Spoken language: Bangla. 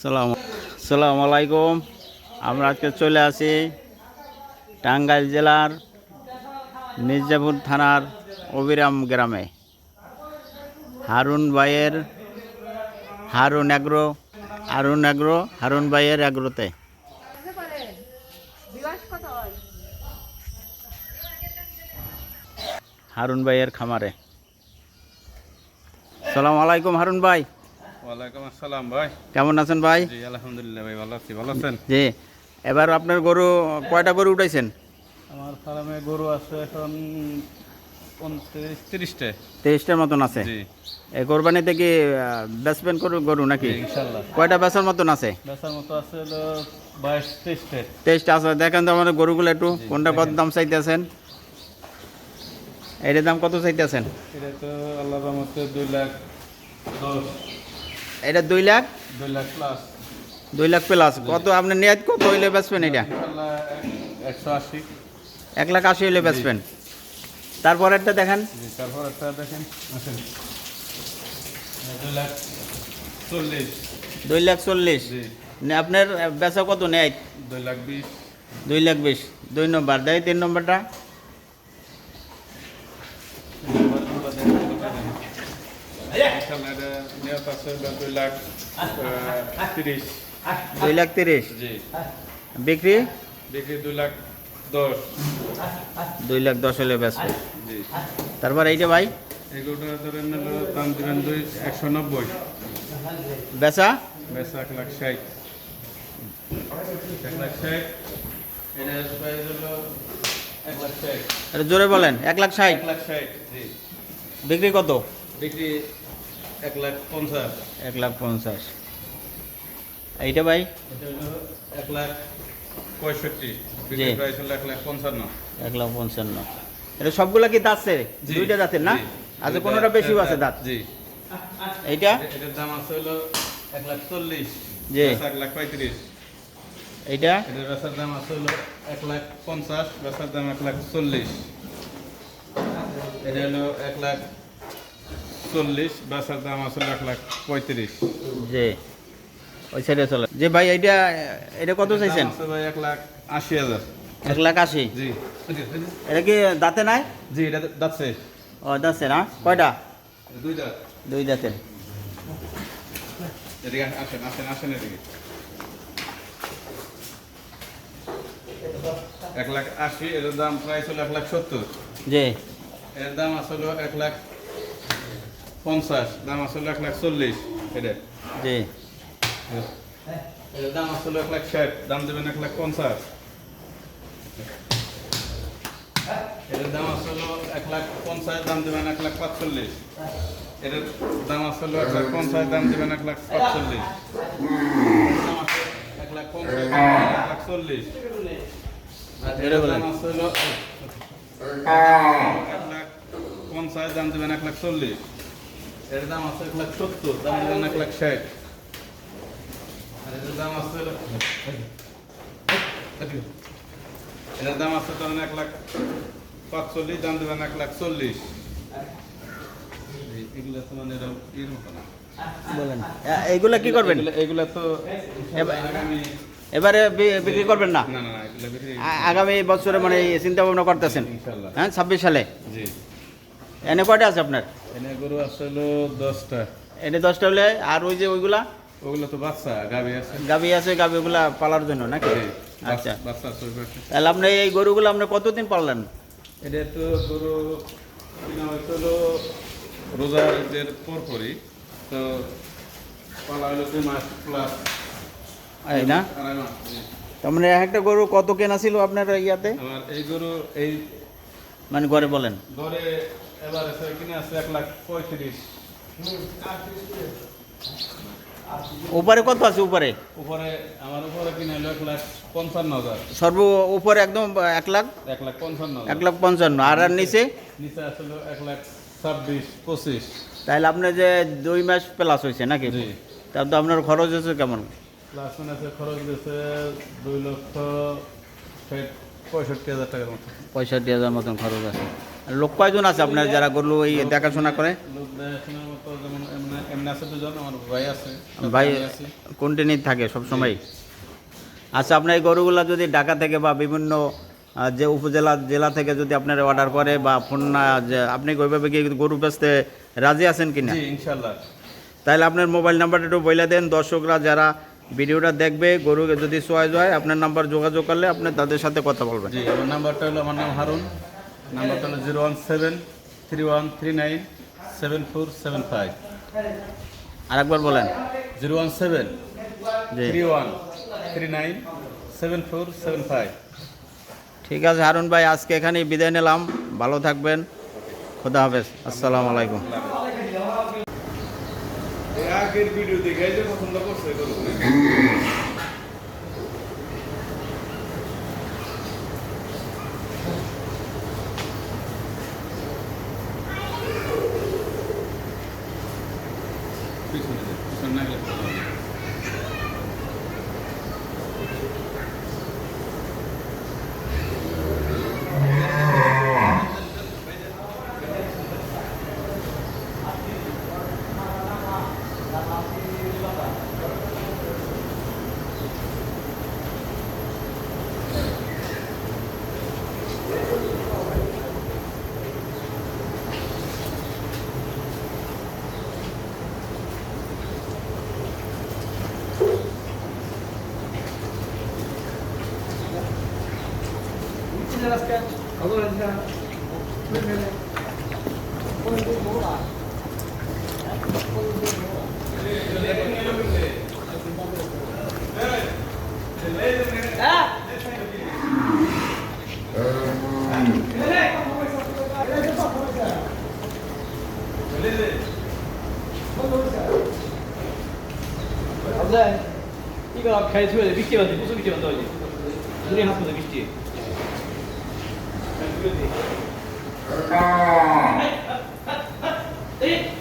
সালাম সালাম আলাইকুম। আমরা আজকে চলে আসি টাঙ্গাইল জেলার মির্জাপুর থানার অবিরাম গ্রামে। হারুন ভাইয়ের হারুন এগ্রো হারুন এগ্রো, হারুন ভাইয়ের এগ্রোতে। হারুন ভাইয়ের খামারে। সালাম আলাইকুম হারুন ভাই। ওয়ালাইকুম আসসালাম ভাই। কেমন আছেন ভাই? জি আলহামদুলিল্লাহ ভাই ভালো আছি ভালো আছেন? জি এবার আপনার গরু কয়টা গরু উঠাইছেন? আমার ফার্মে গরু আছে এখন পঞ্চাশ তিরিশটা। তেইশটার মতন আছে? জি। এই কোরবানিতে কি বেচবেন গরু গরু নাকি? কয়টা বেচার মতন আছে? বেচার মতো আছে বাইশ তেইশটা। তেইশটা আছে। দেখেন তো আমাদের গরুগুলো একটু কোনটা কত দাম চাইতেছেন? এটার দাম কত চাইতেছেন? এটা তো আল্লাহ রহমতে দুই লাখ দশ। এটা দুই লাখ? দুই লাখ প্লাস দুই লাখ প্লাস কত আপনি নিয়ত কত হইলে বেচবেন এটা? একশো আশি। এক লাখ আশি হইলে বেচবেন। তারপর একটা দেখেন। তারপর একটা দেখেন। আসেন। দুই লাখ চল্লিশ। দুই লাখ চল্লিশ। আপনার বেচা কত নেয় দুই লাখ বিশ। দুই লাখ বিশ। দুই নম্বর দেয় তিন নম্বরটা। এটা নিয়ত আছে দুই লাখ তিরিশ। দুই লাখ তিরিশ? জি। বিক্রি? বিক্রি দুই লাখ দশ। দুই লাখ দশ হলে বেচবেন জি। তারপর এইটা ভাই? এগুলোটা ধরেন দাম দেবেন দুই একশো নব্বই। বেচা? বেচা এক লাখ ষাট। এক লাখ ষাট। প্রাইস হলো এক লাখ ষাট। জোরে বলেন এক লাখ ষাট। এক লাখ ষাট জি। বিক্রি কত? বিক্রি এক লাখ পঞ্চাশ এক লাখ পঞ্চাশ এইটা ভাই এক লাখ পঁয়ষট্টি এক লাখ পঞ্চান্ন এক লাখ পঞ্চান্ন এটা সবগুলা কি দাঁতছে দুইটা দাঁতের না আচ্ছা কোনোটা বেশিও আছে দাঁত জি এইটা এটার দাম আছে হলো এক লাখ চল্লিশ জি। এক লাখ পঁয়ত্রিশ এইটা এটার বেচার দাম আছে হলো এক লাখ পঞ্চাশ বেচার দাম এক লাখ চল্লিশ এটা হলো এক লাখ চল্লিশ বেচার দাম আছে এক লাখ পঁয়ত্রিশ। যে ওই সাইডে চলে। যে ভাই এইটা এটা কত চাইছেন? ভাই এক লাখ আশি হাজার। এক লাখ আশি? জি। এটা কি দাঁতে নাই? জি এটা যাচ্ছে ও দাঁতছে না? কয়টা? দুই দাঁত। দুই দাঁতের আসেন আসেন আসেন এদিকে। এক লাখ আশি এটার দাম প্রাইস হলো এক লাখ সত্তর। যে এর দাম আসলো এক লাখ পঞ্চাশ দাম আসলো এক লাখ চল্লিশ এটা দাম আসলো এক লাখ ষাট দাম দেবেন এক লাখ পঞ্চাশ এটার দাম আসলো এক লাখ পঞ্চাশ দাম দেবেন এক লাখ পাঁচচল্লিশ এটার দাম আসলো এক লাখ পঞ্চাশ দাম দেবেন এক লাখ পাঁচচল্লিশ এক লাখ পঞ্চাশ এক লাখ চল্লিশ দাম আসলো এক লাখ পঞ্চাশ দাম দেবেন এক লাখ চল্লিশ এর দাম আছে এক লাখ সত্তর দাম দেবেন এক লাখ ষাট। আর এটার দাম আছে এটার দাম আছে তখন এক লাখ পাঁচচল্লিশ দাম দেবেন এক লাখ চল্লিশ। তো মানে এরকম না। বলেন। এ- কি করবেন? এগুলা- এগুলা তো এবার- বিক্রি করবেন না? এগুলা আগামী বছরে মানে চিন্তা ভাবনা করতেছেন? হ্যাঁ ছাব্বিশ সালে? জি। এনে কয়টা আছে আপনার? এনে গরু আসলো দশটা। এনে দশটা হলে আর ওই যে ওইগুলা? ওগুলো তো বাচ্চা গাবি আছে। গাবি আছে গাবিগুলা পালার জন্য নাকি? আচ্ছা। বাচ্চা- তাহলে আপনি এই গরুগুলো আপনি কতদিন পাললেন? এটা তো গরু কিনা হয়েছিল রোজার যে তো পালা হলো দুই মাস প্লাস এই না? জি। তার মানে একটা গরু কত কেনা ছিল আপনার ইয়াতে? আমার এই গরু এই মানে ঘরে বলেন। ঘরে এবার আছে কিনে আছে এক লাখ পঁয়ত্রিশ উপরে কত আছে উপরে উপরে আমার উপরে কিনে হলো এক লাখ পঞ্চান্ন হাজার সর্ব উপরে একদম এক লাখ এক লাখ পঞ্চান্ন এক লাখ পঞ্চান্ন আর আর নিচে নিচে আসলো এক লাখ ছাব্বিশ পঁচিশ তাহলে আপনার যে দুই মাস প্লাস হয়েছে নাকি তার তো আপনার খরচ হচ্ছে কেমন প্লাস আছে খরচ দিয়েছে দুই লক্ষ ষাট পঁয়ষট্টি হাজার টাকার মতো পঁয়ষট্টি হাজার মতন খরচ আছে লোক কয়জন আছে আপনার যারা গরু এই দেখাশোনা করে? ভাই। কন্টিনিউ থাকে সব সময়? আচ্ছা আপনার এই গরুগুলা যদি ঢাকা থেকে বা বিভিন্ন যে উপজেলা জেলা থেকে যদি আপনার অর্ডার করে বা ফোন না আপনি ওইভাবে কি গরু বেচতে রাজি আছেন কিনা? জি ইনশাল্লাহ তাহলে আপনার মোবাইল নাম্বারটা একটু বলে দেন। দর্শকরা যারা ভিডিওটা দেখবে গরুকে যদি চয়েস হয় আপনার নাম্বার যোগাযোগ করলে আপনি তাদের সাথে কথা বলবেন। জি আমার নাম্বারটা হলো আমার নাম হারুন। নাম্বারটা হলো zero one seven three one three nine seven four seven five আরেকবার বলেন। Zero one seven three one three nine seven four seven five ঠিক আছে হারুন ভাই আজকে এখানেই বিদায় নিলাম। ভালো থাকবেন। খোদা হাফেজ। আসসালামু আলাইকুম। আগের ভিডিও দেখে পছন্দ করছে Son 괜찮았을까요? 그거 괜찮아. 그러면 오늘도 뭐라? 오늘도 뭐라? 이거 가이트에 믿기만 돼, 무슨 믿기만 더 이제. 눈에 하면 믿지. はい、え